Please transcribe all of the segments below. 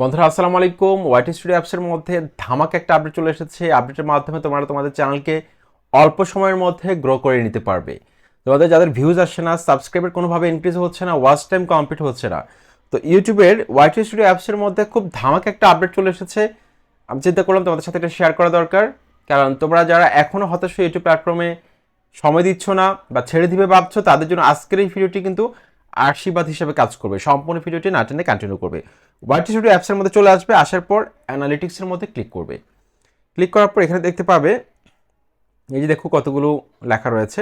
বন্ধুরা, আসসালামু আলাইকুম। ওয়াইটি স্টুডিও অ্যাপসের মধ্যে ধামাক একটা আপডেট চলে এসেছে। আপডেটের মাধ্যমে তোমরা তোমাদের চ্যানেলকে অল্প সময়ের মধ্যে গ্রো করে নিতে পারবে। তোমাদের যাদের ভিউজ আসছে না সাবস্ক্রাইবার কোনোভাবে ইনক্রিজ হচ্ছে না ওয়াচ টাইম কমপ্লিট হচ্ছে না। তো ইউটিউবের ওয়াইটি স্টুডিও অ্যাপসের মধ্যে খুব ধামাক একটা আপডেট চলে এসেছে। আমি চিন্তা করলাম তোমাদের সাথে এটা শেয়ার করা দরকার। কারণ তোমরা যারা এখনও হতাশ ইউটিউব প্ল্যাটফর্মে সময় দিচ্ছ না বা ছেড়ে দিবে ভাবছ, তাদের জন্য আজকের এই ভিডিওটি কিন্তু আশীর্বাদ হিসেবে কাজ করবে। সম্পূর্ণ ভিডিওটি না টেনে কন্টিনিউ করবে। ওয়াইটি স্টুডিও অ্যাপসের মধ্যে চলে আসবে। আসার পর অ্যানালিটিক্সের মধ্যে ক্লিক করবে। ক্লিক করার পর এখানে দেখতে পাবে, এই যে দেখো কতগুলো লেখা রয়েছে।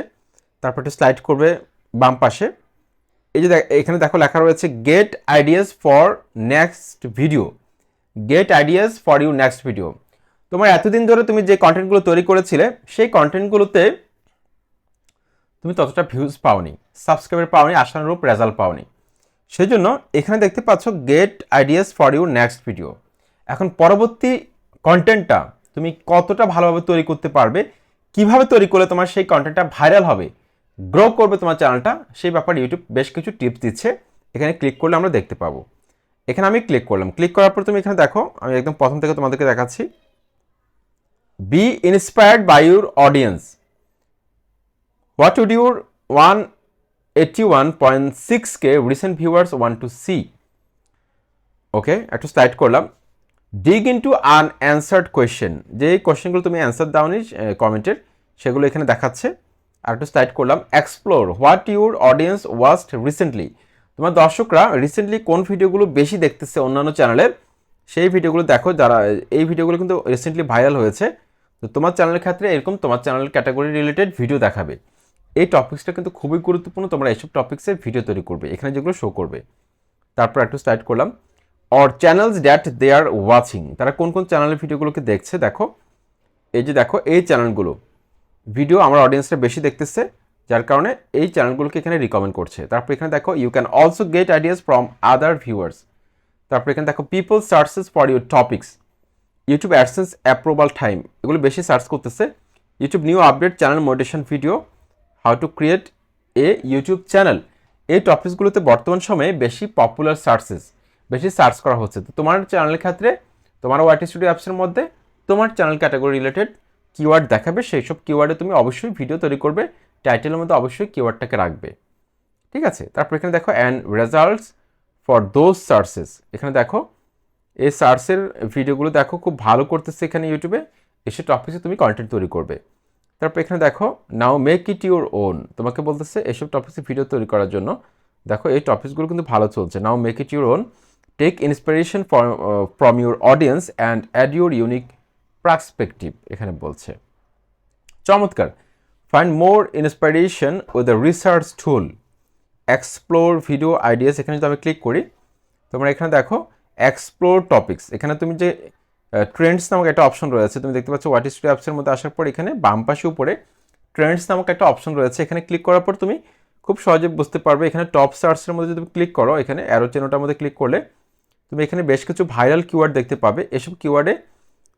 তারপর একটু স্লাইড করবে বাম পাশে। এই যে এখানে দেখো লেখা রয়েছে get ideas for next video get ideas for you next video তোমার এতদিন ধরে তুমি যে কন্টেন্টগুলো তৈরি করেছিলে, সেই কন্টেন্টগুলোতে তুমি ততটা ভিউজ পাওনি। সাবস্ক্রাইবার পাওনি, আশানুরূপ রেজাল্ট পাওনি। সেই জন্য এখানে দেখতে পাচ্ছ get ideas for you next video এখন পরবর্তী কন্টেন্টটা তুমি কতটা ভালোভাবে তৈরি করতে পারবে, কীভাবে তৈরি করলে তোমার সেই কন্টেন্টটা ভাইরাল হবে গ্রো করবে তোমার চ্যানেলটা সেই ব্যাপারে ইউটিউব বেশ কিছু টিপস দিচ্ছে। এখানে ক্লিক করলে আমরা দেখতে পাবো। এখানে আমি ক্লিক করলাম। ক্লিক করার পর তুমি এখানে দেখো, আমি একদম প্রথম থেকে তোমাদেরকে দেখাচ্ছি। Be inspired by your audience what would your one eighty one point six K recent viewers want to see okay একটু স্লাইড করলাম। Dig into unanswered question যে কোয়েশ্চেনগুলো তুমি অ্যান্সার দাওনি কমেন্টের সেগুলো এখানে দেখাচ্ছে। আর একটু স্লাইড করলাম। Explore what your audience watched recently তোমার দর্শকরা রিসেন্টলি কোন ভিডিওগুলো বেশি দেখতেছে অন্যান্য চ্যানেলের সেই ভিডিওগুলো দেখো। যারা, এই ভিডিওগুলো কিন্তু রিসেন্টলি ভাইরাল হয়েছে। তো তোমার চ্যানেলের ক্ষেত্রে এরকম তোমার চ্যানেল ক্যাটাগরি রিলেটেড ভিডিও দেখাবে। এই টপিক্সটা কিন্তু খুবই গুরুত্বপূর্ণ। তোমরা এইসব টপিক্সে ভিডিও তৈরি করবে, এখানে যেগুলো শো করবে। তারপর একটু স্টার্ট করলাম। Or channels that they are watching তারা কোন কোন চ্যানেলের ভিডিওগুলোকে দেখছে, দেখো। এই যে দেখো, এই চ্যানেলগুলো ভিডিও আমার অডিয়েন্সটা বেশি দেখতেছে, যার কারণে এই চ্যানেলগুলোকে এখানে রিকমেন্ড করছে। তারপর এখানে দেখো you can also get ideas from other viewers তারপর এখানে দেখো people searches for your topics YouTube AdSense approval time এগুলো বেশি সার্চ করতেছে। YouTube new update channel motivation video how to create a YouTube channel. এই টপিকসগুলোতে বর্তমান সময়ে বেশি পপুলার সার্চেস, বেশি সার্চ করা হচ্ছে। তো তোমার চ্যানেলের ক্ষেত্রে, তোমার ওয়াইটি স্টুডিও অ্যাপসের মধ্যে তোমার চ্যানেল ক্যাটাগরি রিলেটেড কিওয়ার্ড দেখাবে। সেই সব কিওয়ার্ডে তুমি অবশ্যই ভিডিও তৈরি করবে, টাইটেলের মধ্যে অবশ্যই কিওয়ার্ডটাকে রাখবে। ঠিক আছে? তারপর এখানে দেখো and results for those searches এখানে দেখো, এই সার্চের ভিডিওগুলো দেখো, খুব ভালো করতেছে এখানে ইউটিউবে। এসে টপিক্সে তুমি কন্টেন্ট তৈরি করবে। তারপর এখানে দেখো now make it your own তোমাকে বলতেছে, এসব টপিক্সে ভিডিও তৈরি করার জন্য। দেখো, এই টপিকসগুলো কিন্তু ভালো চলছে। Now make it your own take inspiration from your audience and add your unique perspective এখানে বলছে। চমৎকার। Find more inspiration with the research tool explore video ideas এখানে যদি আমি ক্লিক করি, তোমরা এখানে দেখো এক্সপ্লোর টপিক্স এখানে তুমি যে ট্রেন্ডস নামক একটা অপশন রয়েছে। তুমি দেখতে পাচ্ছ হোয়াট ইস অ্যাপসের মধ্যে আসার পর এখানে বাম পাশে উপরে ট্রেন্ডস নামক একটা অপশন রয়েছে। এখানে ক্লিক করার পর তুমি খুব সহজে বুঝতে পারবে। এখানে টপ সার্চের মধ্যে যদি ক্লিক করো, এখানে অ্যারো চেনোটার মধ্যে ক্লিক করলে তুমি এখানে বেশ কিছু ভাইরাল কিওয়ার্ড দেখতে পাবে। এসব কিওয়ার্ডে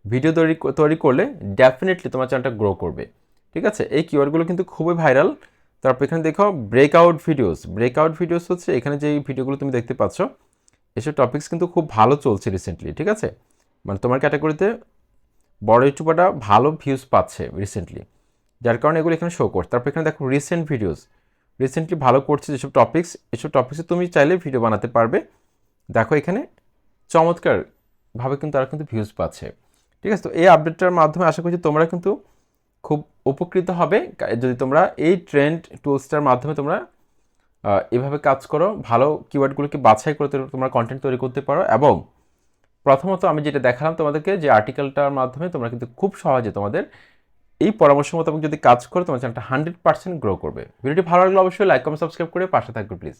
ভিডিও তৈরি তৈরি করলে ডেফিনেটলি তোমার চ্যানেলটা গ্রো করবে। ঠিক আছে? এই কিওয়ার্ডগুলো কিন্তু খুবই ভাইরাল তারপর এখানে দেখো ব্রেকআউট ভিডিওস ব্রেকআউট ভিডিওস হচ্ছে এখানে যে ভিডিওগুলো তুমি দেখতে পাচ্ছ, এসব টপিক্স কিন্তু খুব ভালো চলছে রিসেন্টলি ঠিক আছে? মানে তোমার ক্যাটাগরিতে বড় ইউটিউবারটা ভালো ভিউজ পাচ্ছে রিসেন্টলি যার কারণে এগুলো এখানে শো করছে। তারপর এখানে দেখো রিসেন্ট ভিডিওস রিসেন্টলি ভালো করছে যেসব টপিক্স এসব টপিক্সে তুমি চাইলে ভিডিও বানাতে পারবে। দেখো এখানে চমৎকারভাবে কিন্তু তারা কিন্তু ভিউজ পাচ্ছে। ঠিক আছে, তো এই আপডেটটার মাধ্যমে আশা করছি তোমরা কিন্তু খুব উপকৃত হবে। যদি তোমরা এই ট্রেন্ড টুলসটার মাধ্যমে তোমরা এভাবে কাজ করো, ভালো কিওয়ার্ডগুলোকে বাছাই করে তোমরা কন্টেন্ট তৈরি করতে পারো এবং প্রথমত আমি যেটা দেখালাম তোমাদেরকে যে আর্টিকেলটার মাধ্যমে তোমরা কিন্তু খুব সহজে তোমাদের এই পরামর্শ মোতাবেক যদি কাজ করো তোমার চ্যানেলটা হান্ড্রেড পার্সেন্ট গ্রো করবে। ভিডিওটি ভালো লাগলে অবশ্যই লাইক কমেন্ট সাবস্ক্রাইব করে পাশে থাকবে প্লিজ